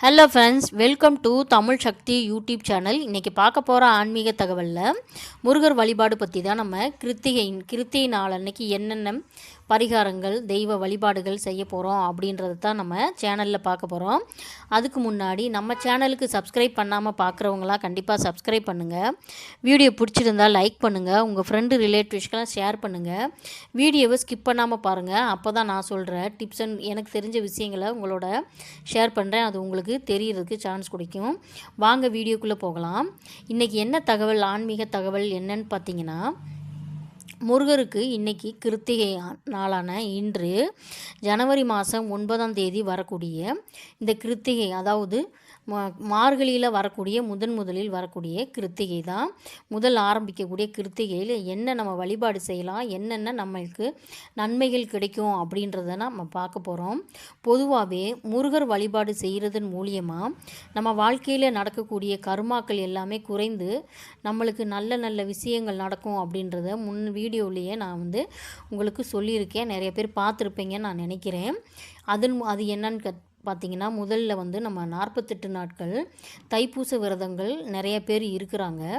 Hello friends welcome to Tamil Sakthi YouTube channel இன்றைக்கி பார்க்க போகிற ஆன்மீக தகவலில் முருகர் வழிபாடு பற்றி தான் நம்ம கிருத்திகை கிருத்திகை நாள் அன்னைக்கு என்னென்ன பரிகாரங்கள் தெய்வ வழிபாடுகள் செய்ய போகிறோம் அப்படின்றத தான் நம்ம சேனலில் பார்க்க போகிறோம் அதுக்கு முன்னாடி நம்ம சேனலுக்கு சப்ஸ்கிரைப் பண்ணாமல் பார்க்குறவங்களாம் கண்டிப்பாக சப்ஸ்கிரைப் பண்ணுங்கள் வீடியோ பிடிச்சிருந்தால் லைக் பண்ணுங்கள் உங்கள் ஃப்ரெண்டு ரிலேட்டிவ்ஸ்க்கெலாம் ஷேர் பண்ணுங்கள் வீடியோவை ஸ்கிப் பண்ணாமல் பாருங்கள் அப்போ தான் நான் சொல்கிற டிப்ஸ் அண்ட் எனக்கு தெரிஞ்ச விஷயங்களை உங்களோட ஷேர் பண்ணுறேன் அது உங்களுக்கு தெரியறதுக்கு சான்ஸ் கொடுக்கும். வாங்க வீடியோக்குள்ளே போகலாம். இன்றைக்கி என்ன தகவல் ஆன்மீக தகவல் என்னன்னு பார்த்தீங்கன்னா முருகருக்கு இன்னைக்கு கிருத்திகை நாளான இன்று ஜனவரி மாதம் ஒன்பதாம் தேதி வரக்கூடிய இந்த கிருத்திகை அதாவது மார்கழியில் வரக்கூடிய முதன் முதலில் வரக்கூடிய கிருத்திகை தான் முதல் ஆரம்பிக்கக்கூடிய கிருத்திகையில் என்ன நம்ம வழிபாடு செய்யலாம் என்னென்ன நம்மளுக்கு நன்மைகள் கிடைக்கும் அப்படின்றத நம்ம பார்க்க போகிறோம் பொதுவாகவே முருகர் வழிபாடு செய்கிறதன் மூலியமாக நம்ம வாழ்க்கையில் நடக்கக்கூடிய கர்மாக்கள் எல்லாமே குறைந்து நம்மளுக்கு நல்ல நல்ல விஷயங்கள் நடக்கும் அப்படின்றத முன் வீடியோலேயே நான் வந்து உங்களுக்கு சொல்லியிருக்கேன். நிறைய பேர் பார்த்துருப்பீங்கன்னு நான் நினைக்கிறேன். அதன் அது என்னன்னு பார்த்திங்கன்னா முதல்ல வந்து நம்ம நாற்பத்தெட்டு நாட்கள் தைப்பூச விரதங்கள் நிறைய பேர் இருக்கிறாங்க.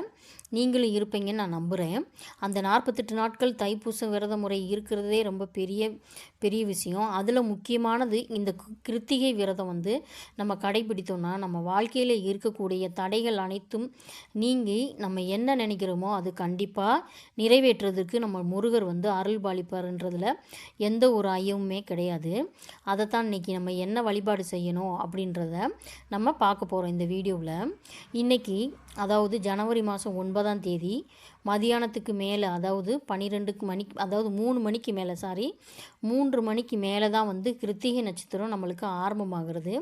நீங்களும் இருப்பீங்கன்னு நான் நம்புகிறேன் அந்த நாற்பத்தெட்டு நாட்கள் தைப்பூச விரத முறை இருக்கிறதே ரொம்ப பெரிய பெரிய விஷயம். அதில் முக்கியமானது இந்த கிருத்திகை விரதம் வந்து நம்ம கடைபிடித்தோம்னா நம்ம வாழ்க்கையில் இருக்கக்கூடிய தடைகள் அனைத்தும் நீங்கி நம்ம என்ன நினைக்கிறோமோ அது கண்டிப்பாக நிறைவேற்றுறதுக்கு நம்ம முருகர் வந்து அருள் பாலிப்பார்ன்றதில் எந்த ஒரு ஐயமுமே கிடையாது. அதைத்தான் இன்னைக்கு நம்ம என்ன வழிபாடு செய்யணும் அப்படின்றத நம்ம பார்க்க போகிறோம் இந்த வீடியோவில். இன்னைக்கு அதாவது ஜனவரி மாதம் ஒன்பதாம் தேதி மதியானத்துக்கு மேலே அதாவது பன்னிரெண்டுக்கு மணிக்கு அதாவது மூணு மணிக்கு மேலே சாரி மூன்று மணிக்கு மேலே தான் வந்து கிருத்திகை நட்சத்திரம் நம்மளுக்கு ஆரம்பமாகிறது.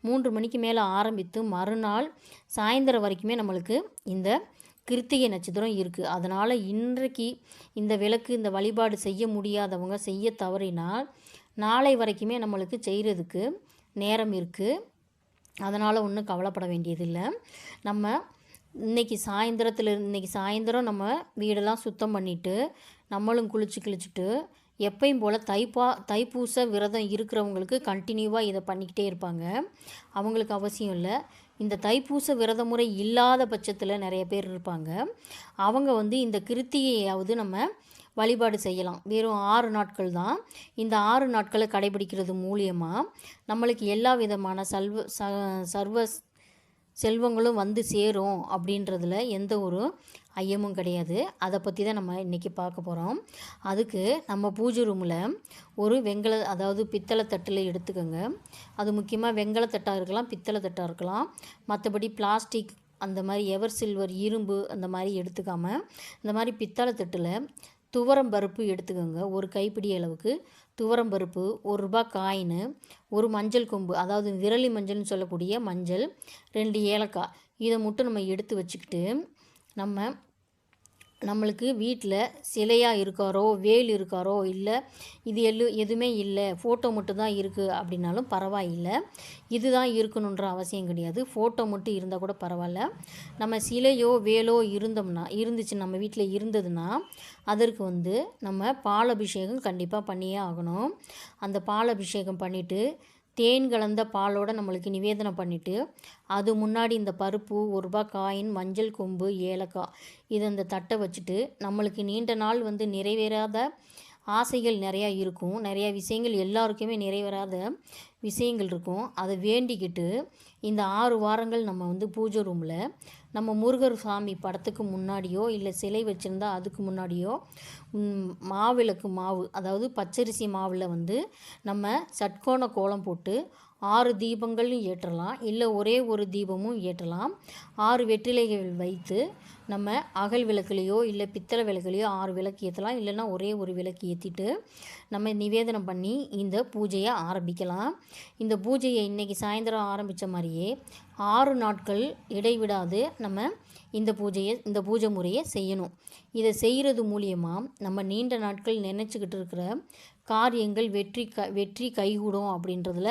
மூன்று மணிக்கு மேலே ஆரம்பித்து மறுநாள் சாயந்தரம் வரைக்குமே நம்மளுக்கு இந்த கிருத்திகை நட்சத்திரம் இருக்குது அதனால் இன்றைக்கு இந்த விளக்கு இந்த வழிபாடு செய்ய முடியாதவங்க செய்ய தவறினால் நாளை வரைக்குமே நம்மளுக்கு செய்கிறதுக்கு நேரம் இருக்குது அதனால் ஒன்றும் கவலைப்பட வேண்டியதில்லை. நம்ம இன்னைக்கு சாயந்தரத்தில் இன்னைக்கு சாயந்தரம் நம்ம வீடெல்லாம் சுத்தம் பண்ணிவிட்டு நம்மளும் குளிச்சு கிழிச்சிட்டு எப்பயும் போல் தைப்பா தைப்பூச விரதம் இருக்கிறவங்களுக்கு கண்டினியூவாக இதை பண்ணிக்கிட்டே இருப்பாங்க. அவங்களுக்கு அவசியம் இல்லை. இந்த தைப்பூச விரத முறை இல்லாத பட்சத்தில் நிறைய பேர் இருப்பாங்க. அவங்க வந்து இந்த கிருத்தியையாவது நம்ம வழிபாடு செய்யலாம். வெறும் ஆறு நாட்கள் தான். இந்த ஆறு நாட்களை கடைபிடிக்கிறது மூலியமாக நம்மளுக்கு எல்லா விதமான சல்வ ச சர்வ செல்வங்களும் வந்து சேரும் அப்படின்றதுல எந்த ஒரு ஐயமும் கிடையாது. அதை பற்றி தான் நம்ம இன்றைக்கி பார்க்க போகிறோம் அதுக்கு நம்ம பூஜை ரூமில் ஒரு வெங்கல அதாவது பித்தளை தட்டில் எடுத்துக்கோங்க. அது முக்கியமாக வெங்கல தட்டாக இருக்கலாம் பித்தளை தட்டாக இருக்கலாம். மற்றபடி பிளாஸ்டிக் அந்த மாதிரி எவர் சில்வர் இரும்பு அந்த மாதிரி எடுத்துக்காமல் இந்த மாதிரி பித்தளை தட்டில் துவரம் பருப்பு எடுத்துக்கோங்க. ஒரு கைப்பிடி அளவுக்கு துவரம் பருப்பு ஒரு ரூபா காயின் ஒரு மஞ்சள் கொம்பு அதாவது விரலி மஞ்சள்னு சொல்லக்கூடிய மஞ்சள் ரெண்டு ஏலக்காய். இதை மட்டும் நம்ம எடுத்து வச்சுக்கிட்டு நம்ம நம்மளுக்கு வீட்டில் சிலையாக இருக்காரோ வேல் இருக்காரோ இல்லை இது எல்லு எதுவுமே இல்லை ஃபோட்டோ மட்டும் தான் இருக்குது அப்படின்னாலும் பரவாயில்லை. இதுதான் இருக்கணுன்ற அவசியம் கிடையாது. ஃபோட்டோ மட்டும் இருந்தால் கூட பரவாயில்ல. நம்ம சிலையோ வேலோ இருந்தோம்னா இருந்துச்சு நம்ம வீட்டில் இருந்ததுன்னா அதற்கு வந்து நம்ம பால் அபிஷேகம் கண்டிப்பாக பண்ணியே ஆகணும். அந்த பால் அபிஷேகம் பண்ணிவிட்டு தேன் கலந்த பாலோட நம்மளுக்கு நிவேதனம் பண்ணிவிட்டு அது முன்னாடி இந்த பருப்பு ஒரு ரூபாய் காயின் மஞ்சள் கொம்பு ஏலக்காய் இது அந்த தட்டை வச்சுட்டு நம்மளுக்கு நீண்ட நாள் வந்து நிறைவேறாத ஆசைகள் நிறையா இருக்கும். நிறையா விஷயங்கள் எல்லாருக்குமே நிறைவேறாத விஷயங்கள் இருக்கும். அதை வேண்டிக்கிட்டு இந்த ஆறு வாரங்கள் நம்ம வந்து பூஜை ரூமில் நம்ம முருகர் சாமி படத்துக்கு முன்னாடியோ இல்லை சிலை வச்சுருந்தா அதுக்கு முன்னாடியோ மாவிளக்கு மாவு அதாவது பச்சரிசி மாவில் வந்து நம்ம சட்கோண கோலம் போட்டு ஆறு தீபங்களும் ஏற்றலாம் இல்லை ஒரே ஒரு தீபமும் ஏற்றலாம். ஆறு வெற்றிலைகள் வைத்து நம்ம அகல் விளக்குலையோ இல்லை பித்தளை விளக்குலையோ ஆறு விளக்கு ஏற்றலாம். இல்லைன்னா ஒரே ஒரு விளக்கு ஏற்றிட்டு நம்ம நிவேதனம் பண்ணி இந்த பூஜையை ஆரம்பிக்கலாம். இந்த பூஜையை இன்றைக்கி சாயந்தரம் ஆரம்பித்த மாதிரியே ஆறு நாட்கள் இடைவிடாது நம்ம இந்த பூஜையை இந்த பூஜை முறையை செய்யணும். இதை செய்கிறது மூலியமாக நம்ம நீண்ட நாட்கள் நினச்சிக்கிட்டு இருக்கிற காரியங்கள் வெற்றி க வெற்றி கைகூடும் அப்படின்றதுல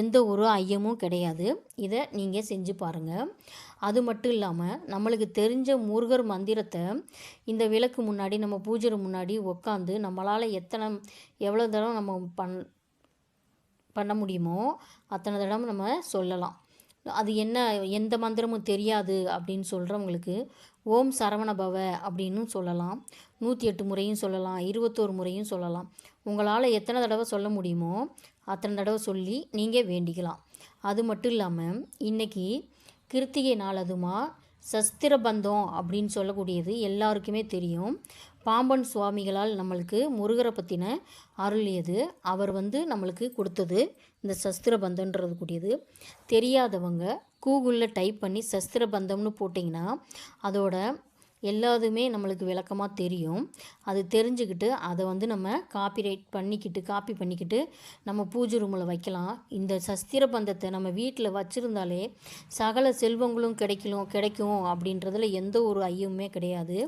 எந்த ஒரு ஐயமும் கிடையாது. இதை நீங்கள் செஞ்சு பாருங்கள் அது மட்டும் இல்லாமல் நம்மளுக்கு தெரிஞ்ச முருகர் மந்திரத்தை இந்த விளக்கு முன்னாடி நம்ம பூஜை முன்னாடி உட்காந்து நம்மளால் எத்தனை எவ்வளோ தடவை நம்ம பண் பண்ண முடியுமோ அத்தனை தடவை நம்ம சொல்லலாம். அது என்ன எந்த மந்திரமும் தெரியாது அப்படின்னு சொல்கிறவங்களுக்கு ஓம் சரவண பவ அப்படின்னு சொல்லலாம். நூற்றி எட்டு முறையும் சொல்லலாம் இருபத்தோரு முறையும் சொல்லலாம். உங்களால் எத்தனை தடவை சொல்ல முடியுமோ அத்தனை தடவை சொல்லி நீங்கள் வேண்டிக்கலாம். அது மட்டும் இல்லாமல் இன்றைக்கி கிருத்திகை நாள் அதுமா சஸ்திர பந்தம் அப்படின்னு சொல்லக்கூடியது எல்லாருக்குமே தெரியும். பாம்பன் சுவாமிகளால் நம்மளுக்கு முருகரை பற்றின அருளியது அவர் வந்து நம்மளுக்கு கொடுத்தது இந்த சஸ்திர பந்தன்றது கூடியது. தெரியாதவங்க கூகுளில் டைப் பண்ணி சஸ்திர பந்தம்னு போட்டிங்கன்னா அதோட எல்லாதுமே நம்மளுக்கு விளக்கமாக தெரியும். அது தெரிஞ்சுக்கிட்டு அதை வந்து நம்ம காப்பிரைட் பண்ணிக்கிட்டு காப்பி பண்ணிக்கிட்டு நம்ம பூஜை ரூமில் வைக்கலாம். இந்த சஸ்திர பந்தத்தை நம்ம வீட்டில் வச்சுருந்தாலே சகல செல்வங்களும் கிடைக்கலும் கிடைக்கும் அப்படின்றதுல எந்த ஒரு ஐயமுமே கிடையாது.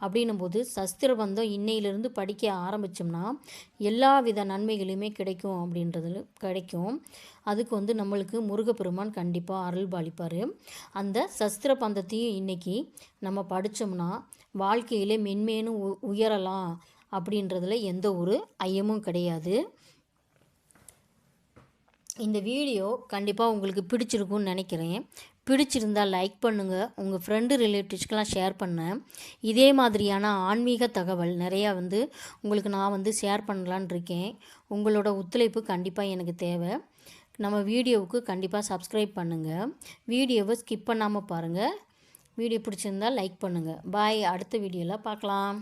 அப்படின்னும் போது சஸ்திர பந்தம் இன்னையிலிருந்து படிக்க ஆரம்பித்தோம்னா எல்லா வித நன்மைகளுமே கிடைக்கும் அப்படின்றது கிடைக்கும். அதுக்கு வந்து நம்மளுக்கு முருகப்பெருமான் கண்டிப்பாக அருள் பாலிப்பார். அந்த சஸ்திர பந்தத்தையும் இன்றைக்கி நம்ம படித்தோம்னா வாழ்க்கையிலே மென்மேனும் உ உயரலாம் அப்படின்றதுல எந்த ஒரு ஐயமும் கிடையாது. இந்த வீடியோ கண்டிப்பாக உங்களுக்கு பிடிச்சிருக்கும்னு நினைக்கிறேன். பிடிச்சிருந்தால் லைக் பண்ணுங்கள் உங்கள் ஃப்ரெண்டு ரிலேட்டிவ்ஸ்க்கெலாம் ஷேர் பண்ணேன் இதே மாதிரியான ஆன்மீக தகவல் நிறையா வந்து உங்களுக்கு நான் வந்து ஷேர் பண்ணலான் இருக்கேன். உங்களோட ஒத்துழைப்பு கண்டிப்பாக எனக்கு தேவை. நம்ம வீடியோவுக்கு கண்டிப்பாக சப்ஸ்கிரைப் பண்ணுங்கள் வீடியோவை ஸ்கிப் பண்ணாமல் பாருங்கள் வீடியோ பிடிச்சிருந்தால் லைக் பண்ணுங்கள் பாய் அடுத்த வீடியோவில் பார்க்கலாம்